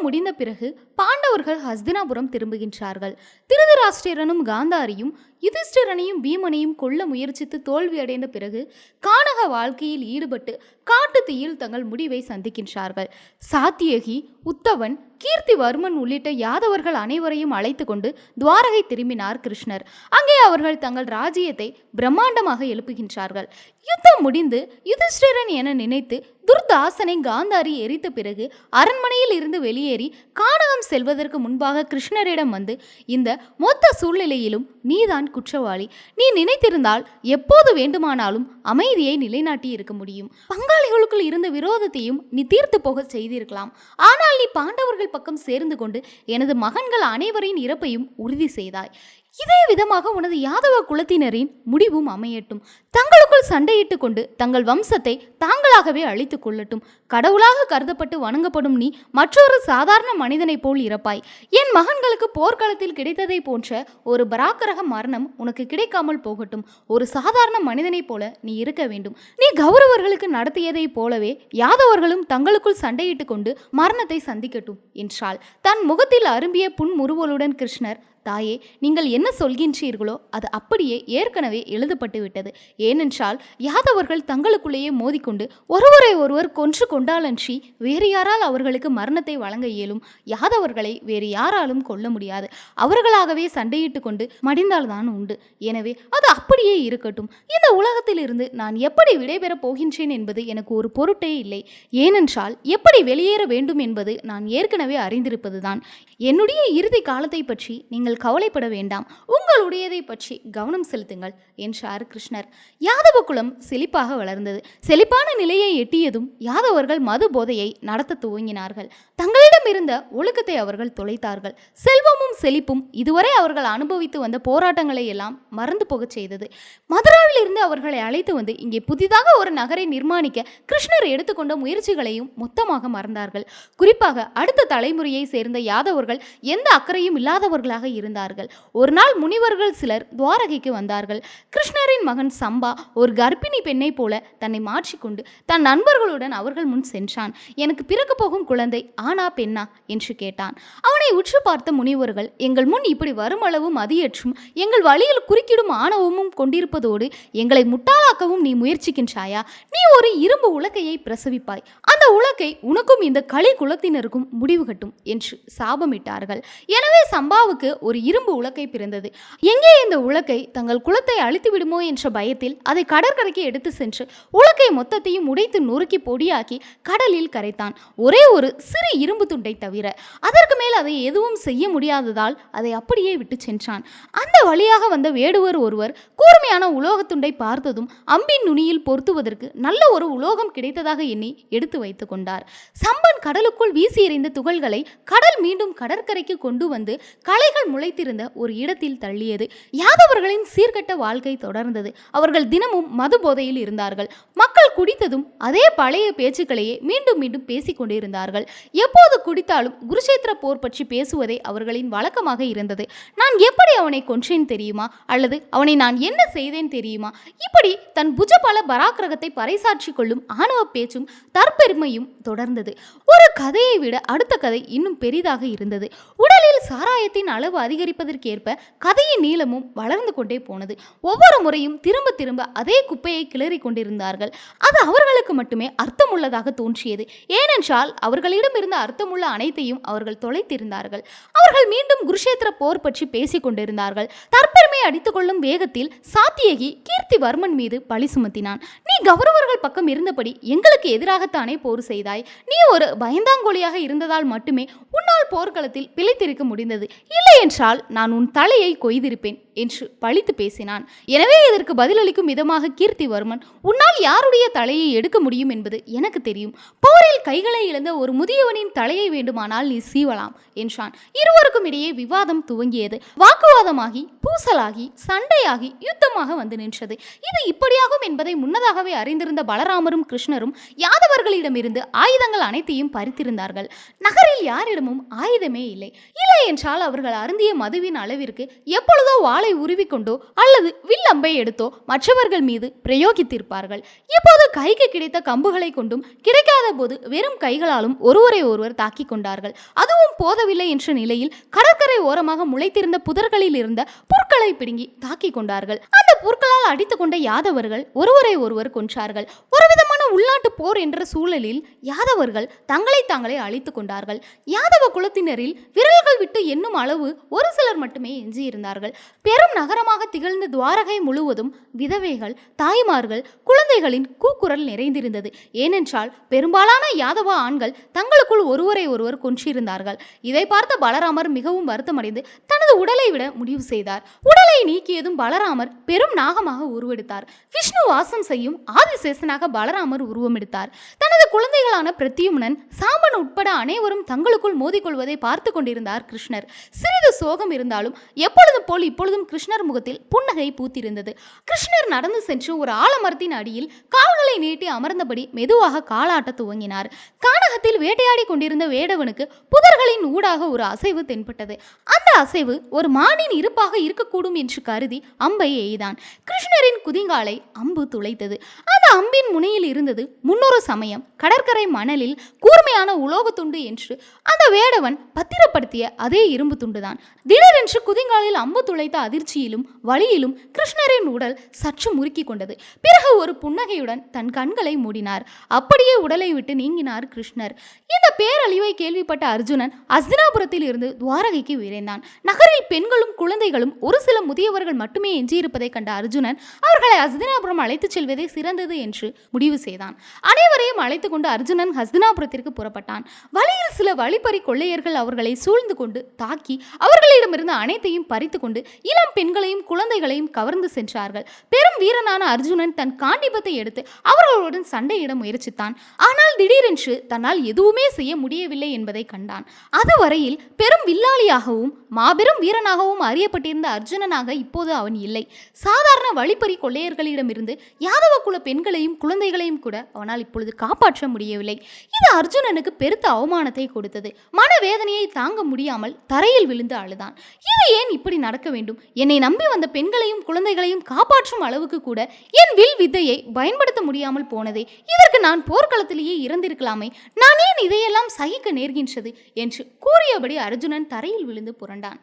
யுத்தம் முடிந்த பிறகு பாண்டவர்கள் ஹஸ்தினாபுரம் திரும்புகின்றார்கள். திருதராஷ்டிரனும் காந்தாரியும் யுதிஷ்டிரனையும் பீமனையும் கொல்ல முயற்சித்து தோல்வியடைந்த பிறகு கானக வாழ்க்கையில் ஈடுபட்டு காட்டு தீயில் தங்கள் முடிவை சந்திக்கின்றார்கள். சாத்தியகி உத்தவன் கீர்த்திவர்மன் உள்ளிட்ட யாதவர்கள் அனைவரையும் அழைத்து கொண்டு துவாரகை திரும்பினார் கிருஷ்ணர். அங்கே அவர்கள் தங்கள் ராஜ்யத்தை பிரம்மாண்டமாக எழுப்புகின்றார்கள். யுத்தம் முடிந்து யுதிஷ்டிரன் என நினைத்து துர்தாசனை காந்தாரி எரித்த பிறகு அரண்மனையில் இருந்து வெளியேறி கானகம் செல்வதற்கு முன்பாக கிருஷ்ணரிடம் வந்து இந்த மொத்த சூழ்நிலையிலும் நீதான் குற்றவாளி. நீ நினைத்திருந்தால் எப்போது வேண்டுமானாலும் அமைதியை நிலைநாட்டி இருக்க முடியும். பங்காளிகளுக்குள் இருந்த விரோதத்தையும் நீ தீர்த்து போக செய்திருக்கலாம் ஆனால் பாண்டவர்கள் பக்கம் சேர்ந்து கொண்டு எனது மகன்கள் அனைவரின் இறப்பையும் உறுதி செய்தாய். இதே விதமாக உனது யாதவ குலத்தினரின் முடிவும் அமையட்டும். தங்களுக்குள் சண்டையிட்டு கொண்டு தங்கள் வம்சத்தை தாங்களாகவே அழித்துக் கொள்ளட்டும். கடவுளாக கருதப்பட்டு வணங்கப்படும் நீ மற்றொரு சாதாரண மனிதனைப் போல் இறப்பாய். என் மகன்களுக்கு போர்க்களத்தில் கிடைத்ததை போன்ற ஒரு பராக்கரக மரணம் உனக்கு கிடைக்காமல் போகட்டும். ஒரு சாதாரண மனிதனைப் போல நீ இருக்க வேண்டும். நீ கௌரவர்களுக்கு நடத்தியதைப் போலவே யாதவர்களும் தங்களுக்குள் சண்டையிட்டு கொண்டு மரணத்தை சந்திக்கட்டும் என்றால் தன் முகத்தில் அரும்பிய புன்முறுவலுடன் கிருஷ்ணர் தாயே நீங்கள் என்ன சொல்கின்றீர்களோ அது அப்படியே ஏற்கனவே எழுதப்பட்டு விட்டது. ஏனென்றால் யாதவர்கள் தங்களுக்குள்ளேயே மோதிக்கொண்டு ஒருவரை ஒருவர் கொன்று கொண்டாலன்றி வேறு யாரால் அவர்களுக்கு மரணத்தை வழங்க இயலும். யாதவர்களை வேறு யாராலும் கொல்ல முடியாது. அவர்களாகவே சண்டையிட்டு கொண்டு மடிந்தால்தான் உண்டு. எனவே அது அப்படியே இருக்கட்டும். இந்த உலகத்திலிருந்து நான் எப்படி விடைபெறப் போகின்றேன் என்பது எனக்கு ஒரு பொருட்டே இல்லை. ஏனென்றால் எப்படி வெளியேற வேண்டும் என்பது நான் ஏற்கனவே அறிந்திருப்பதுதான். என்னுடைய இறுதி காலத்தை பற்றி நீங்கள் நீங்கள் கவலைப்பட வேண்டாம். உங்களுடையதை பற்றி கவனம் செலுத்துங்கள் என்றார் கிருஷ்ணர். யாதவ குலம் செழிப்பாக வளர்ந்தது. செழிப்பான நிலையை எட்டியதும் யாதவர்கள் மது போதையை நடத்த துவங்கினார்கள். தங்களிடம் இருந்த ஒழுக்கத்தை அவர்கள் தொலைத்தார்கள். செல்வமும் செழிப்பும் இதுவரை அவர்கள் அனுபவித்து வந்த போராட்டங்களை எல்லாம் மறந்து போகச் செய்தது. மதுராவில் இருந்து அவர்களை அழைத்து வந்து இங்கே புதிதாக ஒரு நகரை நிர்மாணிக்க கிருஷ்ணர் எடுத்துக்கொண்ட முயற்சிகளையும் மொத்தமாக மறந்தார்கள். குறிப்பாக அடுத்த தலைமுறையை சேர்ந்த யாதவர்கள் எந்த அக்கறையும் இல்லாதவர்களாக இருந்தார்கள். ஒரு நாள் முனிவர்கள் சிலர் துவாரகைக்கு வந்தார்கள். கிருஷ்ணரின் மகன் சம்பா ஒரு கர்ப்பிணி பெண்ணைப் போல தன்னை மாற்றிக்கொண்டு தன் நண்பர்களுடன் அவர்கள் முன் சென்றான். எனக்கு பிறக்க போகும் குழந்தை ஆனா பெண்ணா? என்று கேட்டான். அவனை உற்று பார்த்த முனிவர்கள் எங்கள் முன் இப்படி வருமளவு மதியற்றும் எங்கள் வழியில் குறுக்கிடும் ஆணவமும் கொண்டிருப்பதோடு எங்களை முட்டாளாக்கவும் நீ முயற்சிக்கின்றாயா? நீ ஒரு இரும்பு உலக்கையை பிரசவிப்பாய். அந்த உலக்கை உனக்கும் இந்த களி குலத்தினருக்கும் முடிவு கட்டும் என்று சாபமிட்டார்கள். எனவே சம்பாவுக்கு ஒரு இரும்பு உலக்கை பிறந்தது. எங்கே இந்த உலக்கை தங்கள் குலத்தை அழித்து விடுமோ என்ற பயத்தில் அதை கடற்கரைக்கு எடுத்து சென்று உலக்கை மொத்தத்தையும் உடைத்து நொறுக்கி பொடியாக்கி கடலில் கரைத்தான். ஒரே ஒரு சிறு இரும்பு துண்டை தவிர அதற்கு மேல் அதை எதுவும் செய்ய முடியாததால் அதை அப்படியே விட்டு சென்றான். அந்த வழியாக வந்த வேடுவர் ஒருவர் கூர்மையான உலோகத் துண்டை பார்த்ததும் அம்பின் நுனியில் பொருத்துவதற்கு நல்ல ஒரு உலோகம் கிடைத்ததாக எண்ணி எடுத்து வைத்துக் கொண்டார். சம்பன் கடலுக்குள் வீசி எறிந்த துகள்களை கடல் மீண்டும் கடற்கரைக்கு கொண்டு வந்து களைகள் முளைத்திருந்த ஒரு இடத்தில் தள்ளியது. யாதவர்களின் சீர்கட்ட வாழ்க்கை தொடர்ந்தது. அவர்கள் தினமும் மது போதையில் இருந்தார்கள். மக்கள் குடித்ததும் அதே பழைய பேச்சுக்களையே மீண்டும் மீண்டும் பேசிக்கொண்டிருந்தார்கள் எப்போது குடித்தாலும் குருஷேத்திர போர் பற்றி பேசுவதே அவர்களின் வழக்கமாக இருந்தது. நான் எப்படி அவனை கொன்றேன் தெரியுமா? அல்லது அவனை நான் என்ன செய்தேன் தெரியுமா? இப்படி தன் புஜபல பராக்கிரகத்தை பறைசாற்றி கொள்ளும் ஆணவ பேச்சும் தற்பெருமையும் தொடர்ந்தது. ஒரு கதையை விட அடுத்த கதை இன்னும் பெரிதாக இருந்தது. உடலில் சாராயத்தின் அளவு அதிகரிப்பதற்கேற்ப கதையின் நீளமும் வளர்ந்து கொண்டே போனது. ஒவ்வொரு முறையும் திரும்ப திரும்ப அதே குப்பையை கிளறி கொண்டிருந்தார்கள். அது அவர்களுக்கு மட்டுமே அர்த்தமுள்ளதாக தோன்றியது. ஏனென்றால் அவர்களிடம் இருந்த அர்த்தமுள்ள அனைத்தையும் அவர்கள் தொலைத்திருந்தார்கள். அவர்கள் மீண்டும் குருஷேத்திர போர் பற்றி பேசிக் கொண்டிருந்தார்கள். தற்பெருமை அடித்துக்கொள்ளும் வேகத்தில் சாத்தியகி கீர்த்திவர்மன் மீது பழி சுமத்தினான். நீ கௌரவர்கள் பக்கம் இருந்தபடி எங்களுக்கு எதிராகத்தானே போர் செய்தாய்? நீ ஒரு பயந்தாங்கோலியாக இருந்ததால் மட்டுமே உன்னால் போர்க்களத்தில் பிழைத்திருக்க முடிந்தது. இல்லை என்றால் நான் உன் தலையை கொய்திருப்பேன் என்று பழித்து பேசினான். எனவே இதற்கு பதிலளிக்கும் விதமாக கீர்த்திவர்மன் உன்னால் யாருடைய தலையை எடுக்க முடியும் என்பது எனக்கு தெரியும். போரில் கைகளை இழந்த ஒரு முதியவனின் தலையை வேண்டுமானால் நீ சீவலாம் என்றான். இருவருக்கும் இடையே விவாதம் துவங்கியது. வாக்குவாதமாகி பூசலாகி சண்டையாகி யுத்தமாக வந்து நின்றது. இது இப்படியாகும் என்பதை முன்னதாகவே அறிந்திருந்த பலராமரும் கிருஷ்ணரும் யாதவர்களிடமிருந்து ஆயுதங்கள் அனைத்தையும் பறித்திருந்தார்கள். நகரில் யாரிடமும் ஆயுதமே இல்லை. இல்லை என்றால் அவர்கள் அருந்திய மதுவின் அளவிற்கு எப்பொழுதோ வாளை உருவிக்கொண்டோ அல்லது வில்லம்பை எடுத்தோ மற்றவர்கள் மீது பிரயோகித்திருப்பார்கள். இப்போது கைக்கு கிடைத்த கம்புகளை கொண்டும் கிடைக்காத போது வெறும் கைகளாலும் ஒருவரை ஒருவர் தாக்கிக் கொண்டார்கள். அதுவும் போதவில்லை என்ற நிலையில் கடற்கரை ஓரமாக முளைத்திருந்த புதர்களில் இருந்த புற்களை பிடுங்கி தாக்கிக் கொண்டார்கள். அந்த புற்களால் அடித்துக் கொண்ட யாதவர்கள் ஒருவரை ஒருவர் கொன்றார்கள். ஒருவிதமான உள்நாட்டு போர் என்ற சூழலில் யாதவர்கள் தங்களை தாங்களே அழித்து கொண்டார்கள். யாதவ குலத்தினரில் விரல்கள் விட்டு எண்ணும் அளவு ஒரு சிலர் மட்டுமே எஞ்சியிருந்தார்கள். பெரும் நகரமாக திகழ்ந்த துவாரகை முழுவதும் விதவைகள் தாய்மார்கள் குழந்தைகளின் கூக்குரல் நிறைந்திருந்தது. ஏனென்றால் பெரும்பாலான யாதவ ஆண்கள் தங்களுக்குள் ஒருவரை ஒருவர் கொன்றிருந்தார்கள். இதை பார்த்த பலராமர் மிகவும் வருத்தமடைந்து தனது உடலை விட முடிவு செய்தார். உடலை நீக்கியதும் பலராமர் பெரும் நாகமாக உருவெடுத்தார். விஷ்ணு வாசம் செய்யும் ஆதிசேஷனாக பலராமர் உருவமெடுத்தார். தனது குழந்தைகளான பிரத்யும்னன் சாம்பன் உட்பட அனைவரும் தங்களுக்குள் மோதிக்கொள்வதை பார்த்து கொண்டிருந்தார் கிருஷ்ணர். சிறிது சோகம் இருந்தாலும் எப்பொழுதும் போல் இப்பொழுதும் கிருஷ்ணர் முகத்தில் புன்னகை பூத்திருந்தது. கிருஷ்ணர் நடந்து சென்று ஒரு ஆலமரத்தின் அடியில் கால்களை நீட்டி அமர்ந்தபடி மெதுவாக காலாட்ட துவங்கினார். கானகத்தில் வேட்டையாடி கொண்டிருந்த வேடவனுக்கு புதர்களின் ஊடாக ஒரு அசைவு தென்பட்டது. அந்த அசைவு ஒரு மானின் இருப்பாக இருக்கக்கூடும் என்று கருதி அம்பை எய்தான். கிருஷ்ணரின் குதிங்காலை அம்பு துளைத்தது. அந்த அம்பின் முனையில் இருந்தது முன்னொரு சமயம். கடற்கரை மணலில் கூர்மையான உலோகத் துண்டு என்று அந்த வேடவன் பத்திரப்படுத்திய அதே இரும்பு துண்டுதான். திடீரென்று குதிங்காலில் அம்பு துளைத்த அதிர்ச்சியிலும் வழியிலும் கிருஷ்ணரின் உடல் சற்று முறுக்கி கொண்டது. பிறகு ஒரு புன்னகையுடன் தன் கண்களை மூடினார். அப்படியே உடலை விட்டு நீங்கினார் கிருஷ்ணர். இந்த பேரழிவை கேள்விப்பட்ட அர்ஜுனன் அஸ்தினாபுரத்தில் இருந்து துவாரகைக்கு விரைந்தான். நகரில் பெண்களும் குழந்தைகளும் ஒரு சில முதியவர்கள் மட்டுமே எஞ்சியிருப்பதைக் கண்ட அர்ஜுனன் அவர்களை அஸ்தினாபுரம் அழைத்துச் செல்வதே சிறந்தது என்று முடிவு செய்தான். அனைவரையும் அழைத்துக் கொண்டு அர்ஜுனன் ஹஸ்தினாபுரத்திற்கு புறப்பட்டான். வழியில் சில வழிப்பறி கொள்ளையர்கள் அவர்களை சூழ்ந்து கொண்டு தாக்கி அவர்களிடமிருந்து அனைத்தையும் பறித்து கொண்டு இளம் பெண்களையும் குழந்தைகளையும் கவர்ந்து சென்றார்கள். பெரும் வீரனான அர்ஜுனன் தன் காண்டிபத்தை எடுத்து அவர்களுடன் சண்டையிட முயற்சித்தான். ஆனால் திடீரென்று தன்னால் எதுவுமே செய்ய முடியவில்லை என்பதை கண்டான். அதுவரையில் பெரும் வில்லாளியாகவும் மாபெரும் வீரனாகவும் அறியப்பட்டிருந்த அர்ஜுனனாக இப்போது அவன் இல்லை. சாதாரண வழிப்பறி கொள்ளையர்களிடமிருந்து யாதவ குல பெண்களையும் குழந்தைகளையும் கூட அவனால் இப்பொழுது காப்பாற்ற முடியவில்லை. இது அர்ஜுனனுக்கு பெருத்த அவமானத்தை கொடுத்தது. மனவேதனையை தாங்க முடியாமல் தரையில் விழுந்து அழுதான். இது ஏன் இப்படி நடக்க வேண்டும்? என்னை நம்பி வந்த பெண்களையும் குழந்தைகளையும் காப்பாற்றும் அளவுக்கு கூட என் வில் வித்தையை பயன்படுத்த முடியாமல் போனதே. இதற்கு நான் போர்க்களத்திலேயே இறந்திருக்கலாமே. நான் ஏன் இதையெல்லாம் சகிக்க நேர்கின்றது? என்று கூறியபடி அர்ஜுனன் தரையில் விழுந்து புரண்டான்.